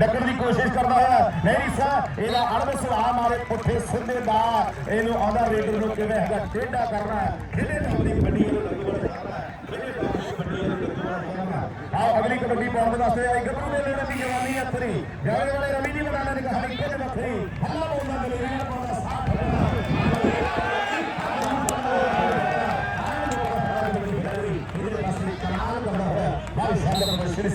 ਡੱਕਣ ਦੀ ਕੋਸ਼ਿਸ਼ ਕਰਦਾ ਹੋਇਆ। ਨਹੀਂ ਸਾ ਇਹਦਾ ਅੜਬ ਸਵਾ ਮਾਰੇ ਪੁੱਠੇ ਸਿੱਧੇ ਦਾ ਇਹਨੂੰ ਆਉਂਦਾ ਰੇਡਰ ਨੂੰ ਕਿਵੇਂ ਹੈਗਾ ਟੇਢਾ ਕਰਨਾ ਖੇਡੇ ਤਾਂ ਆਪਣੀ ਕਬੱਡੀ ਨੂੰ ਲੱਗੂਗਾ ਆਓ, ਅਗਲੀ ਕਬੱਡੀ ਪਾਉਣ ਦੇ ਵਾਸਤੇ ਗੱਭਰੂ ਦੇ ਦੀ ਜਵਾਨੀ ਹੈ ਜਾਣੇ ਵਾਲੇ ਰਵੀ ਜੀ ਬਣਾ ਨੇ ਕਹਾਣੀ ਕੁਝ ਵੱਖਰੀ ਹੱਲਾ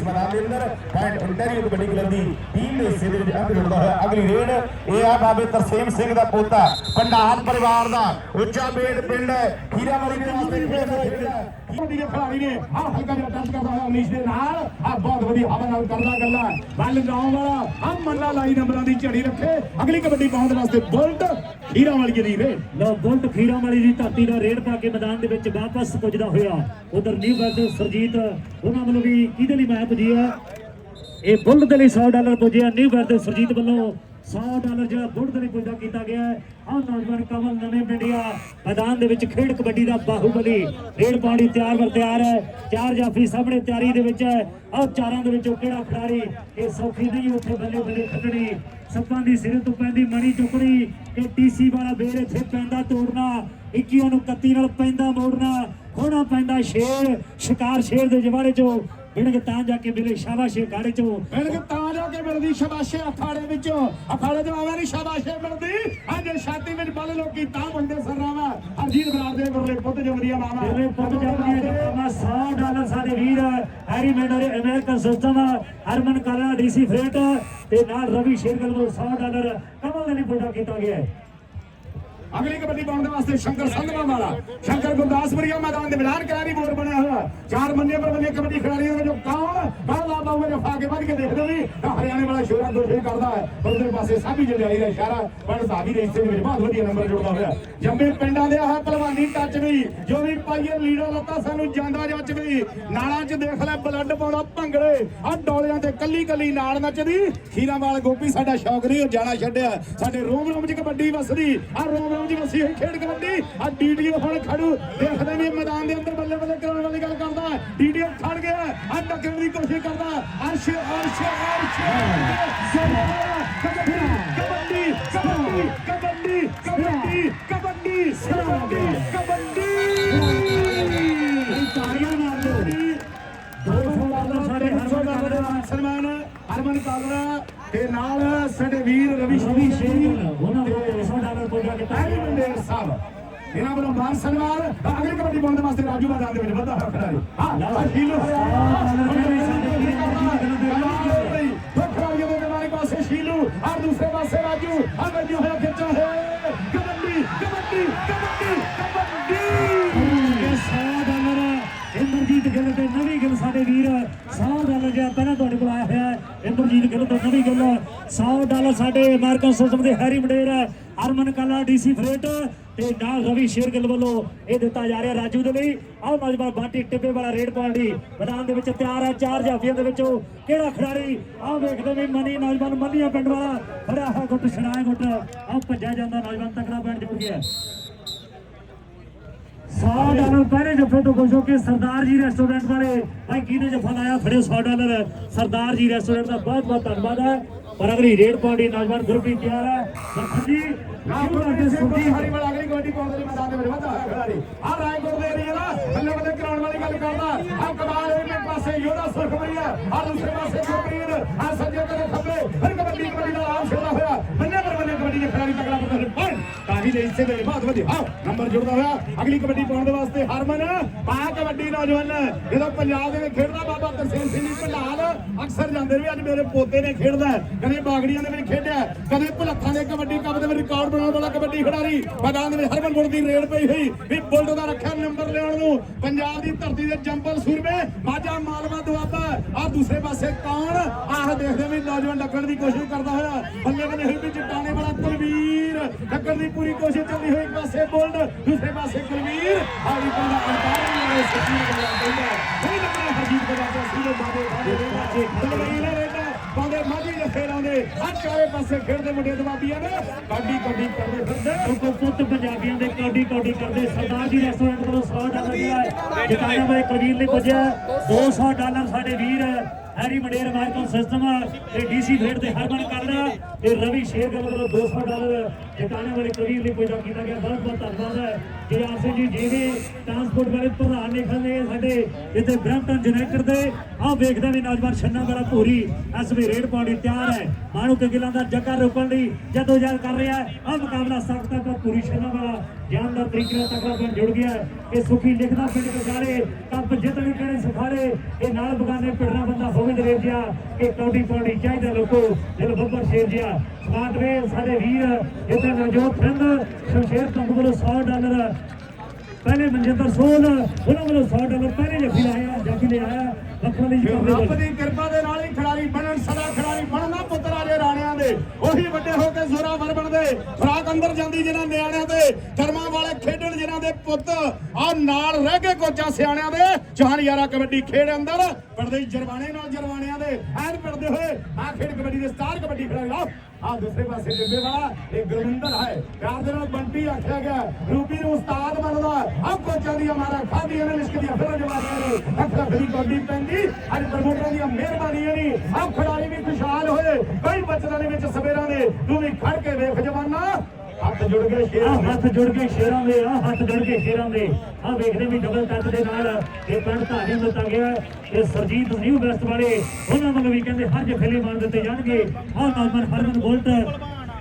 ਪੁਆਇੰਟ ਇੰਟਰਵਿਊ ਕਬੱਡੀ ਕਲੱਬ ਦੀ ਟੀਮ ਦੇ ਹਿੱਸੇ ਦੇ ਵਿੱਚ ਅੰਗ ਜੁੜਦਾ ਹੋਇਆ। ਅਗਲੀ ਰੇਡ ਇਹ ਆ ਬਾਬੇ ਤਰਸੇਮ ਸਿੰਘ ਦਾ ਪੋਤਾ, ਪੰਡਾਲ ਪਰਿਵਾਰ ਦਾ। ਉੱਚਾ ਬੇੜ ਪਿੰਡ, ਖੀਰਾ ਵਾਲੀ ਦੇ ਵਾਸਤੇ ਖੇਡਦਾ ਕਬੱਡੀ ਦੇ ਖਿਡਾਰੀ ਨੇ ਆ ਹਲਕਾ ਜਿਹਾ ਟੱਚ ਕਰਦਾ ਹੋਇਆ ਅਮਨੀਸ਼ ਦੇ ਨਾਲ ਆ ਬਹੁਤ ਵਧੀਆ ਹਵਾ ਨਾਲ ਕਰਦਾ ਗੱਲਾਂ ਬੱਲ ਨਾਉ ਵਾਲਾ ਆ ਮੰਨਾ ਲਾਈ ਨੰਬਰਾਂ ਦੀ ਝੜੀ ਰੱਖੇ। ਅਗਲੀ ਕਬੱਡੀ ਪਾਉਣ ਵਾਸਤੇ ਬੁਲਟ, ਖੀਰਾ ਵਾਲੀ ਦੀ ਰੇਡ। ਲੋ ਬੁਲਟ ਖੀਰਾ ਵਾਲੀ ਦੀ ਧਰਤੀ ਦਾ ਰੇਡ ਪਾ ਕੇ ਮੈਦਾਨ ਦੇ ਵਿੱਚ ਵਾਪਸ ਪੁੱਜਦਾ ਹੋਇਆ। ਉਧਰ ਨਿਊ ਵਰਡ ਸਰਜੀਤ, ਉਹਨਾਂ ਵੱਲੋਂ ਵੀ ਕਿਹਦੇ ਲਈ ਮੈਂ ਪੁੱਜੀ ਆ। ਇਹ ਬੁਲਟ ਦੇ ਲਈ 100 ਡਾਲਰ ਪੁੱਜਿਆ ਨਿਊ ਵਰਡ ਸਰਜੀਤ ਵੱਲੋਂ 100 ਡਾਲਰ ਜਿਹੜਾ ਬੁਲਟ ਦੇ ਲਈ ਪੁੱਜਦਾ ਕੀਤਾ ਗਿਆ ਹੈ। ਆਹ ਨੌਜਵਾਨ ਕਮਲ ਨਵੇਂ ਪਿੰਡੀਆ ਮੈਦਾਨ ਦੇ ਵਿੱਚ ਖੇਡ ਕਬੱਡੀ ਦਾ ਬਾਹੂਬਲੀ ਰੇਡ ਪਾਣੀ ਤਿਆਰ ਵਰ ਤਿਆਰ ਹੈ। ਚਾਰ ਜਾਫੀ ਸਾਹਮਣੇ ਤਿਆਰੀ ਦੇ ਵਿੱਚ ਹੈ। ਆਹ ਚਾਰਾਂ ਦੇ ਵਿੱਚੋਂ ਕਿਹੜਾ ਖਿਡਾਰੀ ਇਹ ਸੌਖੀ ਨਹੀਂ, ਉੱਥੇ ਬੱਲੇ ਬੱਲੇ ਖੱਟਣੀ ਸੱਪਾਂ ਦੀ ਸਿਰ ਤੋਂ ਪੈਂਦੀ ਮਣੀ ਚੁੱਕਣੀ ਇਹ ਟੀਸੀ ਵਾਲਾ ਬੇਰ ਇੱਥੇ ਪੈਂਦਾ ਤੋੜਨਾ। 21 ਨੂੰ 31 ਨਾਲ ਪੈਂਦਾ ਮੋੜਨਾ। ਖੋਣਾ ਪੈਂਦਾ ਸ਼ੇਰ। ਸ਼ਿਕਾਰ ਸ਼ੇਰ ਦੇ ਜਵਾੜੇ ਚੋਂ ਬਿਨਕ ਤਾਂ ਜਾ ਕੇ ਮਿਲੇ ਸ਼ਾਬਾਸ਼ ਗਾੜੇ ਚੋਂ। ਬਿਲਕੁਲ ਤਾਂ ਜਾ ਕੇ ਮਿਲਦੀ ਸ਼ਾਬਾਸ਼ੇ ਅਖਾੜੇ ਵਿੱਚ। ਅਖਾੜੇ ਤੋਂ ਆਵੇਂ ਨਹੀਂ ਸ਼ਾਬਾਸ਼ੇ ਮਿਲਦੀ। ਅੱਜ ਛਾਤੀ ਵਿੱਚ ਬਲ ਲੋਕੀ ਤਾਂ ਬੰਦੇ ਸਰਰਾਵਾ ਹਰਜੀਤ ਬਰਾੜ ਦੇ ਵਰਲੇ ਪੁੱਤ ਜਵਰੀਆ ਮਾਵਾ ਤੇਰੇ ਪੁੱਤ ਜਾਂਦੀ ਹੈ 100 ਡਾਲਰ ਸਾਡੇ ਵੀਰ Harry Mander American system Harman Kala DC freight ਤੇ ਨਾਲ ਰਵੀ ਸ਼ੇਰਗਲ ਨੂੰ 100 ਡਾਲਰ ਕਮਲ ਦੇ ਲਈ ਪੁੱਜਾ ਕੀਤਾ ਗਿਆ ਹੈ। ਅਗਲੀ ਕਬੱਡੀ ਪਾਉਣ ਦੇ ਵਾਸਤੇ ਸ਼ੰਕਰ ਸੰਧਵਾ ਵਾਲਾ। ਸ਼ੰਕਰ ਗੁਰਦਾਸਪੁਰੀਆ ਮੈਦਾਨ ਦੇ ਮੈਦਾਨ ਕਿਨਾਰੀ ਬੋਰ ਬਣਿਆ ਹੋਇਆ। ਚਾਰ ਮੰਨੇ ਪਰ ਬੰਦੇ ਕਬੱਡੀ ਖਿਡਾਰੀਆਂ ਦੇ ਜੋ ਕੌਣ ਬਾਹਰ ਲਾ ਬਾਹੂ ਵਿੱਚ ਫਾ ਕੇ ਵੱਧ ਕੇ ਦੇਖਦੇ ਵੀ ਤਾਂ ਹਰਿਆਣੇ ਵਾਲਾ ਸ਼ੋਰਾ ਦੋਸ਼ੀ ਕਰਦਾ ਹੈ ਉਧਰ ਪਾਸੇ ਸਾਬੀ ਜਜਾਈ ਦਾ ਇਸ਼ਾਰਾ ਪਰ ਸਾਬੀ ਦੇ ਹਿੱਸੇ ਵਿੱਚ ਬਹੁਤ ਵਧੀਆ ਨੰਬਰ ਜੁੜਦਾ ਹੋਇਆ। ਜੰਮੇ ਪਿੰਡਾਂ ਦੇ ਆਹ ਪਹਿਲਵਾਨੀ ਟੱਚ ਵੀ ਜੋ ਵੀ ਪਾਈਏ ਲੀੜਾ ਲੱਤਾ ਸਾਨੂੰ ਜਾਂਦਾ ਜੱਚ ਵੀ। ਨਾਲਾਂ 'ਚ ਦੇਖ ਲੈ ਬਲੱਡ ਪਾਉਂਦਾ ਭੰਗੜੇ। ਆ ਡੋਲਿਆਂ ਤੇ ਕੱਲੀ ਕੱਲੀ ਨਾਲ ਨੱਚਦੀ। ਖੀਰਾਵਾਲ ਗੋਪੀ ਸਾਡਾ ਸ਼ੌਕ ਨਹੀਂ ਉਹ ਜਾਣਾ ਛੱਡਿਆ। ਸਾਡੇ ਰੋਮ ਰੋਮ 'ਚ ਕਬੱਡੀ ਵਸਦੀ। ਆ ਰੋਮ ਰੋਮ 'ਚ ਵਸੀ ਹੋਈ ਖੇਡ ਕਬੱਡੀ। ਆ ਡੀਡੀਓ ਹੁਣ ਖੜੂ ਦੇਖਦੇ ਵੀ ਮੈਦਾਨ ਦੇ ਅੰਦਰ ਬੱਲੇ ਬੱਲੇ ਕਰਾਉਣ ਵਾਲੀ ਗੱਲ ਕਰਦਾ। ਡੀਡੀਓ ਖੜ ਗਿਆ ਆ ਟੱਕਣ ਦੀ ਕੋਸ਼ਿਸ਼ ਕਰਦਾ। ਅਰਸ਼ ਅਰਸ਼ ਅਰਸ਼। ਕਬੱਡੀ ਕਬੱਡੀ ਕਬੱਡੀ ਕਬੱਡੀ ਕਬੱਡੀ ਕਬੱਡੀ ਕਬੱਡੀ ਕਬੱਡੀ ਤਾੜੀਆਂ ਮਾਰ ਲਓ 200 ਡਾਲਰ ਸਾਡੇ ਹਰਮਨ ਦਾ ਸਨਮਾਨ ਹਰਮਨ ਕਾਲਰਾ ਤੇ ਨਾਲ ਸਾਡੇ ਵੀਰ ਰਵੀ ਰਵੀ ਸ਼ਰੀ ਉਹਨਾਂ ਵੱਲੋਂ 200 ਡਾਲਰ ਪੁੱਜਾ ਗਿਆ ਹੈ ਮੰਡੇਰ ਸਾਹਿਬ ਇਹਨਾਂ ਵੱਲੋਂ ਮਾਨ ਸਨਮਾਨ ਅਗਲੀ ਕਬੱਡੀ ਪਾਉਣ ਦੇ ਵਾਸਤੇ ਰਾਜੂ ਮੈਦਾਨ ਦੇ ਵਿੱਚ ਵੱਧਾ ਹੋਇਆ ਖਿਡਾਰੀ ਹਾਂ ਆ ਸ਼ੀਲੂ ਇੰਦਰਜੀਤ ਗਿੱਲ ਤੇ ਨਵੀਂ ਗਿੱਲ 100 ਡਾਲਰ ਸਾਡੇ ਅਮਰੀਕਨ ਸਿਸਟਮ ਦੇ Harry Mader Harman Kala, DC freight ਤੇ ਨਾਲ ਰਵੀ ਸ਼ੇਰਗਿੱਲ ਵੱਲੋਂ ਇਹ ਦਿੱਤਾ ਜਾ ਰਿਹਾ ਰਾਜੂ ਦੇ ਲਈ। ਆਹ ਨੌਜਵਾਨ ਬਾਟੀ, ਟਿੱਬੇ ਵਾਲਾ ਰੇਡ ਪਾਉਣ ਦੀ ਮੈਦਾਨ ਦੇ ਵਿੱਚ ਤਿਆਰ ਹੈ, ਚਾਰ ਜਾਫੀਆਂ ਦੇ ਵਿੱਚੋਂ ਕਿਹੜਾ ਖਿਡਾਰੀ? ਆਹ ਵੇਖਦੇ ਵੀ ਮਨੀ, ਨੌਜਵਾਨ ਮੱਲੀਆਂ ਪਿੰਡ ਵਾਲਾ ਫੜਿਆ ਹੋਇਆ ਗੁੱਟ ਛੜਾਇਆ ਗੁੱਟ। ਆਹ ਭੱਜਿਆ ਜਾਂਦਾ ਨੌਜਵਾਨ ਤਕੜਾ ਪੈਣ ਜੁੜ ਗਿਆ ਸੌ ਡਾਲਰ ਪਹਿਲੇ ਜੱਫੇ ਤੋਂ ਖੁਸ਼ ਹੋ ਕੇ ਸਰਦਾਰ ਜੀ ਰੈਸਟੋਰੈਂਟ ਵਾਲੇ ਭਾਈ ਕਿਹਨੇ ਜੱਫਾ ਲਾਇਆ? ਫੜਿਓ 100 ਡਾਲਰ ਸਰਦਾਰ ਜੀ ਰੈਸਟੋਰੈਂਟ ਦਾ ਬਹੁਤ ਬਹੁਤ ਧੰਨਵਾਦ ਹੈ। ਪਰ ਅਗਲੀ ਰੇਡ ਪਾਉਣੀ ਨੌਜਵਾਨ ਗਰੁੱਪ ਦੀ ਤਿਆਰ ਹੈ। ਲਖਨ ਜੀ ਆਪ ਦੇ ਸੁਖੀ ਹਰੀ ਵਾਲਾ ਅਗਲੀ ਕਬੱਡੀ ਪਾਉਣ ਦੇ ਮੈਦਾਨ ਦੇ ਵਿੱਚ ਵੱਧਾ ਖਿਡਾਰੀ। ਆ ਰਾਏਕੋਟ ਦੇ ਏਰੀਆ ਦਾ ਬੱਲੇ ਬੱਲੇ ਕਰਾਉਣ ਵਾਲੀ ਗੱਲ ਕਰਦਾ। ਆ ਕਮਾਲ ਇਹ ਪਾਸੇ ਯੋਧਾ ਸੁਖਮਰੀਆ ਆ ਦੂਸਰੇ ਪਾਸੇ ਗੁਰਪ੍ਰੀਤ। ਦੇ ਹਿੱਸੇ ਦੇ ਬਹੁਤ ਵਧੀਆ ਆਓ ਨੰਬਰ ਜੁੜਦਾ ਹੋਇਆ, ਅਗਲੀ ਕਬੱਡੀ ਪਾਉਣ ਦੇ ਵਾਸਤੇ ਹਰਮਨ ਪਾ ਕਬੱਡੀ ਨੌਜਵਾਨ। ਜਦੋਂ ਪੰਜਾਬ ਦੇ ਵਿੱਚ ਖੇਡਦਾ ਬਾਬਾ ਤਰਸੇਮ ਸਿੰਘ ਜੀ ਅਕਸਰ ਜਾਂਦੇ ਨੇ ਅੱਜ ਮੇਰੇ ਪੋਤੇ ਨੇ ਖੇਡਦਾ ਕਦੇ ਬਾਗੜੀਆਂ ਦੇ ਵਿੱਚ ਖੇਡਿਆ ਕਦੇ ਭੁਲੱਥਾਂ ਦੇ ਕਬੱਡੀ ਕੱਪ ਦੇ ਵਿੱਚ ਰਿਕਾਰਡ ਬਣਾਉਣ ਵਾਲਾ ਕਬੱਡੀ ਖਿਡਾਰੀ। ਮੈਦਾਨ ਦੇ ਵਿੱਚ ਹਰਮਨ ਗੁਰ ਦੀ ਰੇਡ ਪਈ ਹੋਈ, ਵੀ ਬੁਲਟ ਦਾ ਰੱਖਿਆ ਨੰਬਰ ਲੈਣ ਨੂੰ। ਪੰਜਾਬ ਦੀ ਧਰਤੀ ਦੇ ਜੰਪਲ ਸੂਰਮੇ, ਮਾਝਾ ਮਾਲਵਾ ਦੁਆਬਾ ਆ ਦੂਸਰੇ ਪਾਸੇ ਕੌਣ? ਆਹ ਦੇਖਦੇ ਵੀ ਨੌਜਵਾਨ ਡੱਕਣ ਦੀ ਕੋਸ਼ਿਸ਼ ਕਰਦਾ ਹੋਇਆ। ਬੱਲੇ ਬੱਲੇ ਹੋਈ ਵੀ ਚਟਾਨੇ ਵਾਲਾ ਕੁਲਵੀਰ। ਡੱਕਣ ਦੀ ਪੂਰੀ ਕੋਸ਼ਿਸ਼ ਚੱਲੀ ਹੋਈ। ਇੱਕ ਪਾਸੇ ਬੁਲਟ ਦੂਸਰੇ ਪਾਸੇ ਕੁਲਵੀਰ। ਹਾਲੀ ਪਿੰਡ ਦਾ ਅੰਤਾਰ ਨੇ ਸੱਚੀ ਨੂੰ ਬਣਾ ਦਿੰਦਾ ਕੋਈ ਹਰਜੀਤ ਦੇ ਬਾਬਾ ਸੀਲੇ ਬਾਬੇ ਬਾਬੇ ਦੇ ਬਾਬੇ ਕੁਲਵੀਰ ਰੇਡਾ ਪਾਉਂਦੇ ਮਾਝੀ ਜੱਫੇ ਲਾਉਂਦੇ ਆ ਚਾਰੇ ਪਾਸੇ ਖੇਡਦੇ ਮੁੰਡੇ ਦਵਾਬੀਆਂ ਨੇ। ਕਾਡੀ ਕਾਡੀ ਕਰਦੇ ਫਿਰਦੇ। ਕੋ ਪੁੱਤ ਪੰਜਾਬੀਆਂ ਦੇ ਕੌਡੀ ਕੌਡੀ ਕਰਦੇ ਸਰਦਾਰ ਜੀ ਰੈਸਟੋਰੈਂਟ ਵੱਲੋਂ 100 ਡਾਲਰ ਜਿਹੜਾ ਹੈ। ਜਿਤਾਇਆ ਹੋਇਆ ਨੇ ਪੁੱਜਿਆ 200 ਡਾਲਰ ਸਾਡੇ ਵੀਰ ਹੈਰੀ ਮੰਡੇਰ ਅਮਰੀਕਨ ਸਿਸਟਮ ਤੇ ਡੀਸੀ ਫੇਡ ਤੇ ਹਰਮਨ ਕਾਲੜਾ ਤੇ ਰਵੀ ਸ਼ੇਰਗਲ ਵੱਲੋਂ 200 ਡਾਲਰ ਜਿਤਾਣੇ ਵਾਲੇ ਕਬੀਰ ਲਈ ਪੁੱਜਾ ਕੀਤਾ ਗਿਆ। ਬਹੁਤ ਬਹੁਤ ਧੰਨਵਾਦ ਹੈ। ਜਿਹੜਾ ਸਿੰਘ ਜੀ ਜਿਹੜੇ ਟਰਾਂਸਪੋਰਟ ਵਾਲੇ ਪ੍ਰਧਾਨ ਨੇ ਖੰਦੇ ਸਾਡੇ ਇੱਥੇ ਬ੍ਰੈਂਪਟਨ ਜਨੇਟਰ ਦੇ। ਆਹ ਵੇਖਦੇ ਵੀ ਨੌਜਵਾਨ ਛੰਨਾ ਵਾਲਾ ਭੂਰੀ ਇਸ ਵੇ ਰੇਡ ਪਾਉਣੀ ਤਿਆਰ ਹੈ। ਮਾਣੂ ਗਿੱਲਾਂ ਦਾ ਜੱਗਾ ਰੋਕਣ ਲਈ ਜਦੋਂ ਜਦ ਕਰ ਰਿਹਾ ਹੈ। ਆਹ ਮੁਕਾਬਲਾ ਸਖਤ ਹੈ ਪਰ ਛੰਨਾ ਵਾਲਾ ਜਾਨਦਾਰ ਤਰੀਕੇ ਨਾਲ ਤਕੜਾ ਬਣ ਜੁੜ ਗਿਆ ਇਹ ਸੁਖੀ ਲਿਖਦਾ ਪਿੰਡ ਕਗਾਰੇ ਕੱਪ ਜਿੱਤਣੇ ਕਿਹੜੇ ਸੁਖਾਰੇ ਇਹ ਨਾਲ ਬਗਾਨੇ ਪਿੰਡਰਾ ਬੰਦਾ ਹੋਵੇ ਦਰੇਜ ਜਿਹਾ ਇਹ ਕੌਡੀ ਪਾਉਣੀ ਚਾਹੀਦਾ ਲੋਕੋ ਦਿਲ ਬੱਬਰ ਸ਼ੇਰ ਜਿਹਾ ਸਮਾਰਟ ਵੇ ਸਾਡੇ ਵੀਰ ਜਿੱਥੇ ਨਵਜੋਤ ਸਿੰਘ ਸ਼ਮਸ਼ੇਰ ਤੋਂ ਕੋਲ 100 ਡਾਲਰ ਪਹਿਲੇ ਮਨਜਿੰਦਰ ਸੋਲ ਉਹਨਾਂ ਵੱਲੋਂ 100 ਡਾਲਰ ਪਹਿਲੇ ਜੱਫੀ ਲਾਇਆ ਜੱਫੀ ਲੈ ਆਇਆ ਰੱਬ ਦੀ ਕਿਰਪਾ ਦੇ ਨਾਲ ਹੀ ਖਿਡਾਰੀ ਬਣਨ ਸਦਾ ਖਿਡਾਰੀ ਬਣਨਾ ਪੁੱਤਰ ਉਹੀ ਵੱਡੇ ਹੋ ਕੇ ਜ਼ੋਰਾਵਰ ਬਣਦੇ। ਖੁਰਾਕ ਅੰਦਰ ਜਾਂਦੀ ਜਿਹਨਾਂ ਨਿਆਣਿਆਂ ਦੇ ਕਰਮਾਂ ਵਾਲੇ ਖੇਡਣ ਜਿਹਨਾਂ ਦੇ ਪੁੱਤ। ਆ ਨਾਲ ਰਹਿ ਕੇ ਕੋਚਾ ਸਿਆਣਿਆਂ ਦੇ ਚਾਹਨ ਯਾਰਾ ਕਬੱਡੀ ਖੇਡ ਅੰਦਰ। ਪੜਦੇ ਹੀ ਜਰਵਾਣੇ ਨਾਲ ਜਰਵਾਣਿਆਂ ਦੇ, ਐਨ ਪੜਦੇ ਹੋਏ ਆ ਖੇਡ ਕਬੱਡੀ ਦੇ ਸਟਾਰ ਕਬੱਡੀ ਖਿਡਾਰੀ ਲਾਓ ਆ ਦੂਸਰੇ ਪਾਸੇ ਡਿੱਬੇ ਵਾਲਾ ਇਹ ਗੁਰਵਿੰਦਰ ਹੈ। ਪਿਆਰ ਦੇ ਨਾਲ ਬੰਟੀ ਆਖਿਆ ਗਿਆ ਰੂਬੀ ਨੂੰ ਉਸਤਾਦ ਬਣਦਾ ਆ ਕੋਚਾਂ ਦੀਆਂ ਮਾਰਾ ਖਾਦੀਆਂ ਨੇ, ਲਿਸ਼ਕ ਦੀਆਂ ਫਿਰ ਜਵਾਨੀਆਂ ਨੇ। ਅੱਖ ਲੱਖ ਦੀ ਕਬੱਡੀ ਪੈਂਦੀ ਅੱਜ ਪ੍ਰਮੋਟਰਾਂ ਦੀਆਂ ਮਿਹਰਬਾਨੀਆਂ ਨਹੀਂ ਆ ਖਿਡਾਰੀ ਵੀ ਖੁਸ਼ਹਾਲ ਹੋਏ। ਕਈ ਬੱਚਿਆਂ ਦੇ ਵਿੱਚ ਸਵੇਰਾਂ ਦੇ। ਤੂੰ ਵੀ ਖੜ ਕੇ ਵੇਖ ਜਵਾਨਾ। ਹੱਥ ਜੁੜ ਗਏ ਆ ਹੱਥ ਜੁੜ ਕੇ ਸ਼ੇਰਾਂ ਦੇ ਆ ਹੱਥ ਜੁੜ ਕੇ ਸ਼ੇਰਾਂ ਦੇ। ਆ ਵੇਖਦੇ ਵੀ ਡਬਲ ਟੱਚ ਦੇ ਨਾਲ ਇਹ ਪਿੰਡ ਧਾਰੀ ਦਿੱਤਾ ਗਿਆ। ਇਹ ਸਰਜੀਤ ਨਿਊ ਵੈਸਟ ਵਾਲੇ, ਉਹਨਾਂ ਵੱਲੋਂ ਵੀ ਕਹਿੰਦੇ ਹਰ ਜਫੇਲੇ ਮਾਰ ਦਿੱਤੇ ਜਾਣਗੇ। ਆ ਨੌਜਵਾਨ ਹਰਮਨ ਬੋਲਟ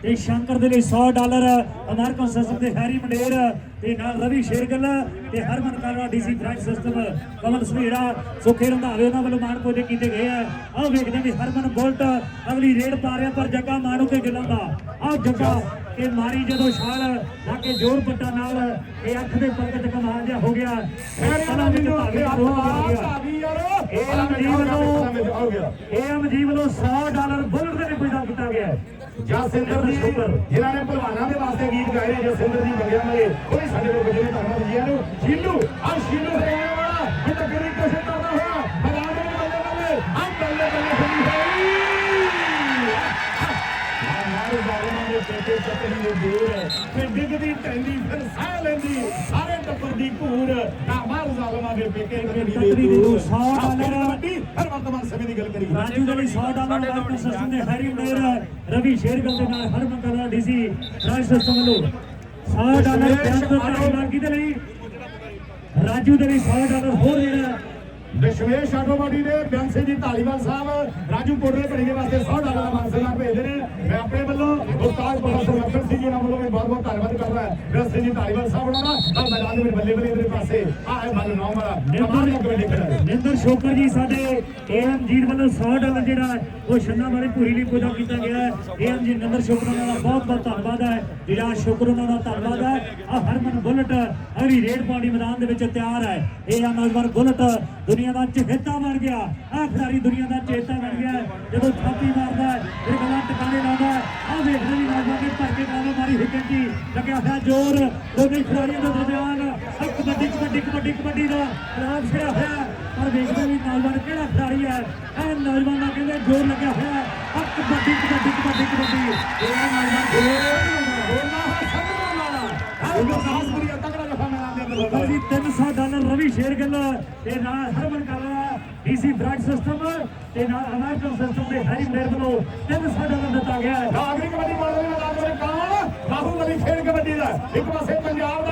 ਤੇ ਸ਼ੰਕਰ ਦੇ ਲਈ 100 ਡਾਲਰ ਅਮਰੀਕਨ ਸਿਸਟਮ ਦੇ ਹੈਰੀ ਮੰਡੇਰ ਤੇ ਨਾਲ ਰਵੀ ਸ਼ੇਰਗਲ ਤੇ Harman Kalwa DC branch system Kamal Samira ਸੁਖੇ ਰੰਧਾਵੇ ਉਹਨਾਂ ਵੱਲੋਂ ਮਾਣ ਪੋਜੇ ਕੀਤੇ ਗਏ ਆ। ਆਹ ਵੇਖਦੇ ਵੀ ਹਰਮਨ ਬੋਲਟ ਅਗਲੀ ਰੇਡ ਪਾ ਰਿਹਾ, ਪਰ ਜੱਗਾ ਮਾਣੂ ਕੇ ਗਿਲਾਂ ਦਾ। ਆਹ ਜੱਗਾ ਇਹ ਮਾਰੀ ਜਦੋਂ ਛਾਲ ਲਾ ਕੇ ਜ਼ੋਰ ਪੱਟਾ ਨਾਲ ਇਹ ਅੱਖ ਦੇ ਚ ਕਮਾਲ ਜਿਹਾ ਹੋ ਗਿਆ। ਖੈਰਿਆਂ ਦਾ ਮੈਨੂੰ ਅੱਗੇ ਹੱਥ ਆ ਭਾਗੀ ਯਾਰ। ਇਹ ਅਮਜੀ ਵੱਲੋਂ ਹੋ ਗਿਆ। ਇਹ ਅਮਜੀ ਵੱਲੋਂ 100 ਡਾਲਰ ਬੁਲਟ ਦੇ ਲਈ ਪੁਜਾ ਕੀਤਾ ਗਿਆ। ਜਸਿੰਦਰ ਜੀ ਜਿਨ੍ਹਾਂ ਨੇ ਭਲਵਾਨਾਂ ਦੇ ਵਾਸਤੇ ਗੀਤ ਗਾਏ ਨੇ ਜਸਿੰਦਰ ਜੀ ਮੰਗਿਆ ਮਰੇ। ਉਹ ਵੀ ਸਾਡੇ ਕੋਲ ਬਜੇ ਧੰਨਵਾਦ ਜੀ ਨੂੰ ਸ਼ੀਲੂ ਆ ਸ਼ੀਲੂ ਹਰਿਆਣਾ ਵਾਲਾ ਇਹ ਤਾਂ ਕਿਹੜੀ ਕੋਸ਼ਿਸ਼ ਕਰਦਾ ਹੋਇਆ ਮੈਦਾਨ ਦੇ ਵਿੱਚ ਬੱਲੇ ਬੱਲੇ ਆ ਬੱਲੇ ਬੱਲੇ ਹੋਈ ਹੋਈ ਆ ਮਾਰੇ ਬਾਲਮਾਂ ਦੇ ਪੇਟੇ ਚੱਕਰੀ ਦੇ ਦੂਰ ਫਿਰ ਡਿੱਗਦੀ ਟੈਂਦੀ ਫਿਰ ਸਾਹ ਲੈਂਦੀ ਸਾਰੇ ਟੱਪਰ ਦੀ ਘੂਰ ਮਾਰ ਜ਼ਾਲਮਾਂ ਦੇ ਪੇਟੇ ਚੱਕਰੀ ਦੇ ਦੂਰ ਸੌ ਡਾਲਰ। ਵੱਡੀ ਹਰ ਵਰਤਮਾਨ ਸਮੇਂ ਦੀ ਗੱਲ ਕਰੀਏ। ਰਾਜੂ ਦੇ ਲਈ 100 ਡਾਲਰ ਵਾਸਤੇ ਸਿਸਟਮ ਦੇ ਹੈਰੀ ਮੇਰ ਰਵੀ ਸ਼ੇਰਗਲ ਦੇ ਨਾਲ Harman Kalwa DC branch system ਵੱਲੋਂ 100 ਡਾਲਰ ਬਿਆਨ ਤੋਂ ਧੰਨਵਾਦ ਕਿਹਦੇ ਲਈ ਰਾਜੂ ਦੇ ਲਈ 100 ਡਾਲਰ ਹੋਰ ਜਿਹੜਾ ਦਸ਼ਮੇਸ਼ ਆਟੋਮੋਟੀ ਦੇ ਬਿਆਨ ਸਿੰਘ ਜੀ ਢਾਲੀਵਾਲ ਸਾਹਿਬ ਰਾਜੂ ਕੋਟਲੇ ਭੜੀ ਦੇ ਵਾਸਤੇ 100 ਡਾਲਰ ਦਾ ਮਾਨਸਲਾ ਭੇਜਦੇ ਨੇ। ਮੈਂ ਆਪਣੇ ਵੱਲੋਂ ਉਸਤਾਦ ਪ੍ਰੋਫੈਸਰ ਲਖਨ ਸਿੰਘ ਜੀ ਨਾਲ ਵੱਲੋਂ ਵੀ ਬਹੁਤ ਬਹੁਤ ਧੰਨਵਾਦ ਕਰਦਾ ਬਿਆਨ ਸਿੰਘ ਜੀ ਢਾਲੀਵਾਲ ਸਾਹਿਬ ਉਹਨਾਂ ਦਾ। ਆਹ ਮੈਦਾਨ ਦੇ ਵਿੱਚ ਬੱਲੇ ਬੱਲੇ ਦੇ ਪਾਸੇ ਆ ਹੈ ਮਨ ਨੌ ਵਾਲਾ ਕਮਾਲ ਦਾ ਕਬੱਡੀ ਖਿਡਾਰੀ ਨਿੰਦਰ ਸ਼ੋਕਰ ਜੀ ਸਾਡੇ ਏਐਮ ਜੀਤ ਵੱਲੋਂ 100 ਡਾਲਰ ਜਿਹੜਾ ਉਹ ਛੰਨਾ ਵਾਲੀ ਪੂਰੀ ਲਈ ਪੂਜਾ ਕੀਤਾ ਗਿਆ ਹੈ। ਏਐਮ ਜੀ ਨਿੰਦਰ ਸ਼ੋਕਰ ਉਹਨਾਂ ਦਾ ਬਹੁਤ ਬਹੁਤ ਧੰਨਵਾਦ ਹੈ। ਜਿਹੜਾ ਸ਼ੁਕਰ ਉਹਨਾਂ ਦਾ ਧੰਨਵਾਦ ਹੈ। ਆ ਹਰਮਨ ਬੁਲਟ ਹਰੀ ਰੇਡ ਪਾਉਣੀ ਮੈਦਾਨ ਦੇ ਵਿੱਚ ਤਿਆਰ ਹੈ। ਇਹ ਆ ਨੌਜਵਾਨ ਬੁਲਟ ਦੁਨੀਆ ਦਾ ਚਹੇਤਾ ਬਣ ਗਿਆ। ਆ ਖਿਡਾਰੀ ਦੁਨੀਆ ਦਾ ਚੇਤਾ ਬਣ ਗਿਆ। ਜਦੋਂ ਥਾਪੀ ਮਾਰਦਾ ਹੈ ਇਹ ਗੱਲਾਂ ਟਿਕਾਣੇ ਲਾਉਂਦਾ ਆ ਵੇਖਦੇ ਵੀ ਨੌਜਵਾਨ ਦੇ ਭਰ ਕੇ ਕਾਲਾ ਮਾਰੀ ਹਿੱਕਣ ਜੀ ਲੱਗਿਆ ਹੋਇਆ ਜ਼ੋਰ। ਦੋਨੇ ਖਿਡਾਰੀਆਂ ਦੇ ਦਰਮਿਆਨ ਆ ਕਬੱਡੀ ਕਬੱਡੀ ਕਬੱਡੀ ਕਬੱਡੀ ਦਾ ਖਰਾਬ ਛਿੜਿਆ ਹੋਇਆ। ਪਰ ਵੇਖਦੇ ਵੀ ਨੌਜਵਾਨ ਕਿਹੜਾ ਖਿਡਾਰੀ ਹੈ? ਇਹ ਨੌਜਵਾਨਾਂ ਕਹਿੰਦੇ ਜ਼ੋਰ ਲੱਗਿਆ ਹੋਇਆ ਹੈ। ਆ ਕਬੱਡੀ ਕਬੱਡੀ ਕਬੱਡੀ ਕਬੱਡੀ। ਇਹ ਨੌਜਵਾਨ ਬੋਲਣਾ ਹੈ ਸਭ ਵਾਲਾ ਹੈ ਗੁਰਦਾਸਪੁਰੀ ਤਕੜਾ ਜਫਾ ਮੈਦਾਨ ਦੇ ਅੰਦਰ ਲਓ ਜੀ 300 ਡਾਲਰ ਰਵੀ ਸ਼ੇਰਗਿੱਲ ਤੇ ਨਾਲ ਹਰਮਨ ਕਾਲਾ ਡੀਸੀ ਬ੍ਰਾਡ ਸਿਸਟਮ ਤੇ ਨਾਲ ਅਮਰੀਕਨ ਸਿਸਟਮ ਦੇ ਹੈਰੀ ਮਲੇਰ ਵੱਲੋਂ 300 ਡਾਲਰ ਦਿੱਤਾ ਗਿਆ ਹੈ। ਨਾਗਰਿਕ ਕਬੱਡੀ ਮਾਰਨ ਦੇ ਮੈਦਾਨ ਦੇ ਕੌਣ? ਬਾਹੂਬਲੀ ਖੇਡ ਕਬੱਡੀ ਦਾ। ਇੱਕ ਪਾਸੇ ਪੰਜਾਬ ਦਾ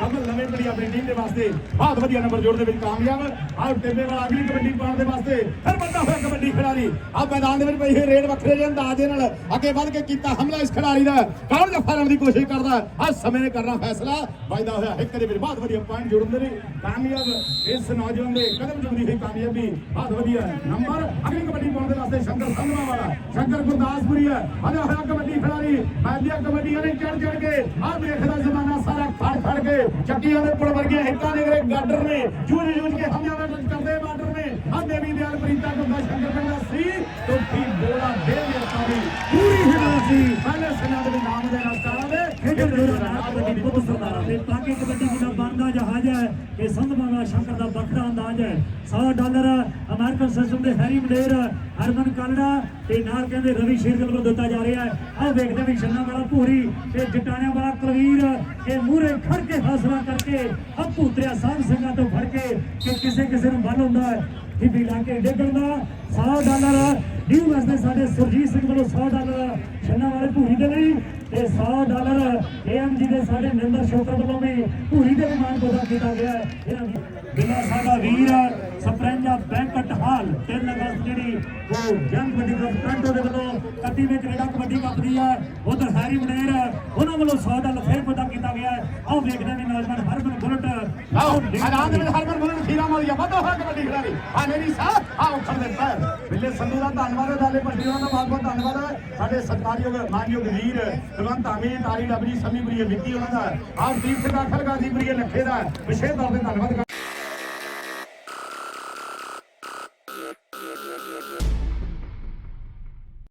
ਕਮਲ ਨਵੇਂ ਬੜੀ ਆਪਣੀ ਟੀਮ ਦੇ ਵਾਸਤੇ ਬਹੁਤ ਵਧੀਆ ਨੰਬਰ ਜੋੜ ਦੇ ਵਿੱਚ ਕਾਮਯਾਬ। ਆਹ ਟੇਬੇ ਵਾਲਾ ਅਗਲੀ ਕਬੱਡੀ ਪਾਉਣ ਦੇ ਵਾਸਤੇ ਫਿਰ ਵੱਡਾ ਹੋਇਆ ਕਬੱਡੀ ਖਿਡਾਰੀ। ਆ ਮੈਦਾਨ ਦੇ ਵਿੱਚ ਪਈ ਇਹ ਰੇਡ ਵੱਖਰੇ ਜਿਹੇ ਅੰਦਾਜ਼ ਨਾਲ ਅੱਗੇ ਵੱਧ ਕੇ ਕੀਤਾ ਹਮਲਾ ਇਸ ਖਿਡਾਰੀ ਦਾ। ਕੌਣ ਜਫਾ ਲੈਣ ਦੀ ਕੋਸ਼ਿਸ਼ ਕਰਦਾ? ਆ ਸਮੇਂ ਨੇ ਕਰਨਾ ਫੈਸਲਾ। ਵਾਇਦਾ ਹੋਇਆ ਇੱਕ ਦੇ ਵਿੱਚ ਬਹੁਤ ਵਧੀਆ ਪੁਆਇੰਟ ਜੋੜਨ ਦੇ ਕਾਮਯਾਬ ਇਸ ਨੌਜਵਾਨ ਦੇ ਕਦਮ ਚੁੰਮਦੀ ਹੋਈ ਕਾਮਯਾਬੀ ਬਹੁਤ ਵਧੀਆ ਨੰਬਰ ਅਗਲੀ ਕਬੱਡੀ ਪਾਉਣ ਦੇ ਵਾਸਤੇ ਸ਼ੰਕਰ ਸੰਧਵਾ ਵਾਲਾ। ਸ਼ੰਕਰ ਗੁਰਦਾਸਪੁਰੀ ਹੈ। ਆਜਾ ਹੋਇਆ ਕਬੱਡੀ ਖਿਡਾਰੀ। ਮੈਦੀਆਂ ਕਬੱਡੀਆਂ ਨੇ ਚੜ ਚੜ ਕੇ ਆ ਦੇਖਦਾ ਜ਼ਮਾਨਾ ਸਾਰਾ ਖੜ ਖੜ ਕੇ ਚੱਕੀਆਂ ਦੇ ਪੁਲ ਵਰਗੀਆਂ ਹਿੱਕਾਂ ਦੇ ਗਰੇ ਗਾਡਰ ਨੇ ਜੂਝ ਜੂਝ ਕੇ ਹਮਲਿਆਂ ਦੇ ਕਰਦੇ ਬਾਰਡਰ ਨੇ ਆ ਦੇਵੀ ਦਿਆਲ ਪ੍ਰੀਤਾ ਗੁਰਦਾ ਸ਼ੰਕਰ ਪਿੰਡ ਦਾ ਸੀ ਟੋਪੀ ਬੋਲਾ ਦੇ ਦੇ ਦੀ ਪੂਰੀ ਹਿਲਾ ਸੀ। ਪਹਿਲੇ ਸਿਨਾਂ ਦੇ ਨਾਮ ਦੇ ਨਾਲ ਸਾਰਾ ਦੇ ਖੇਡਣ ਜੋਰਾ ਨਾਲ ਕਬੱਡੀ ਪੁੱਤ ਸਰਦਾਰਾਂ ਤੇ ਪਾਕੇ ਕਬੱਡੀ ਹੈ ਕਿ ਸੰਧਵਾਲਾ ਸ਼ੰਕਰ ਦਾ ਵੱਖਰਾ ਅੰਦਾਜ਼ ਹੈ। 100 ਡਾਲਰ ਅਮਰੀਕਨ ਸਿਸਟਮ ਦੇ ਹੈਰੀ ਮਲੇਰ ਹਰਮਨ ਕਾਲੜਾ ਤੇ ਨਾਲ ਕਹਿੰਦੇ ਰਵੀ ਸ਼ੇਰਗਿੱਲ ਵੱਲੋਂ ਦਿੱਤਾ ਜਾ ਰਿਹਾ ਹੈ। ਆਹ ਵੇਖਦੇ ਵੀ ਛੰਨਾ ਵਾਲਾ ਭੂਰੀ ਤੇ ਜਟਾਣਿਆਂ ਵਾਲਾ ਤਲਵੀਰ ਇਹ ਮੂਹਰੇ ਖੜ ਕੇ ਹਾਸਲਾ ਕਰਕੇ ਆ ਭੂਤਰਿਆ ਸਾਹਿਬ ਸਿੰਘਾਂ ਤੋਂ ਫੜ ਕੇ ਕਿ ਕਿਸੇ ਕਿਸੇ ਨੂੰ ਬਲ ਹੁੰਦਾ ਹੈ। ਟਿੱਬੀ ਲਾ ਕੇ ਡੇਗਣ ਦਾ 100 ਡਾਲਰ ਨਿਊ ਵੈਸਟ ਦੇ ਸਾਡੇ ਸੁਰਜੀਤ ਸਿੰਘ ਵੱਲੋਂ 100 ਡਾਲਰ ਛੰਨਾ ਵਾਲੇ ਭੂਰੀ ਦੇ ਲਈ। ਤੇ 100 ਡਾਲਰ ਏਐਮਜੀ ਦੇ ਸਾਡੇ ਨਿੰਦਰ ਸ਼ੋਕਰ ਵੱਲੋਂ ਵੀ ਭੂਰੀ ਦੇ ਵੀ ਮਾਨ ਪਤਾ ਕੀਤਾ ਗਿਆ ਹੈ। ਇਹਨਾਂ ਬਿੱਲਾ ਸਾਡਾ ਵੀਰ ਸਪਰੈਂਜਾ ਬੈਂਕਟ ਹਾਲ 3 ਅਗਸਤ ਜਿਹੜੀ ਉਹ ਜੰਗ ਵੱਡੀ ਕੱਪ ਟ੍ਰਾਂਟੋ ਦੇ ਵੱਲੋਂ 31ਵੇਂ ਕੈਨੇਡਾ ਕਬੱਡੀ ਕੱਪ ਦੀ ਹੈ ਉਧਰ ਹੈਰੀ ਮਨੇਰ ਉਹਨਾਂ ਵੱਲੋਂ 100 ਡਾਲਰ ਫੇਰ ਪਤਾ ਕੀਤਾ ਗਿਆ ਆਓ ਵੇਖਦੇ ਨੇ ਨੌਜਵਾਨ ਹਰਮਨ ਬੁਲਟ ਆਓ ਮੈਦਾਨ ਦੇ ਵਿੱਚ ਹਰਮਨ ਗੁਰੂ ਖੀਰਾ ਮਾਰੀਆ ਵਧੋ ਹਾਂ ਕਬੱਡੀ ਖਿਡਾਰੀ। ਆ ਮੇਰੀ ਸਾਹ ਆ ਉੱਠਣ ਦੇ ਪੈਰ। ਬਿੱਲੇ ਸੰਧੂ ਦਾ ਧੰਨਵਾਦ ਹੈ ਦਾਲੇ ਪੱਟੀ ਦਾ ਬਹੁਤ ਬਹੁਤ ਧੰਨਵਾਦ ਹੈ। ਸਾਡੇ ਸਤਿਕਾਰਯੋਗ ਮਾਨਯੋਗ ਵੀਰ ਕੁਲਵੰਤ ਆਮੀ ਤਾਰੀ ਡਬਰੀ ਸਮੀਪੁਰੀ ਵਿੱਕੀ ਉਹਨਾਂ ਦਾ। ਆਪ ਦੀਪ ਸਿੰਘ ਦਾਖਲ ਗਾਜ਼ੀਪੁਰੀ ਲੱਖੇ ਦਾ। ਵਿਸ਼ੇਸ਼ ਤੌਰ ਤੇ ਧੰਨਵਾਦ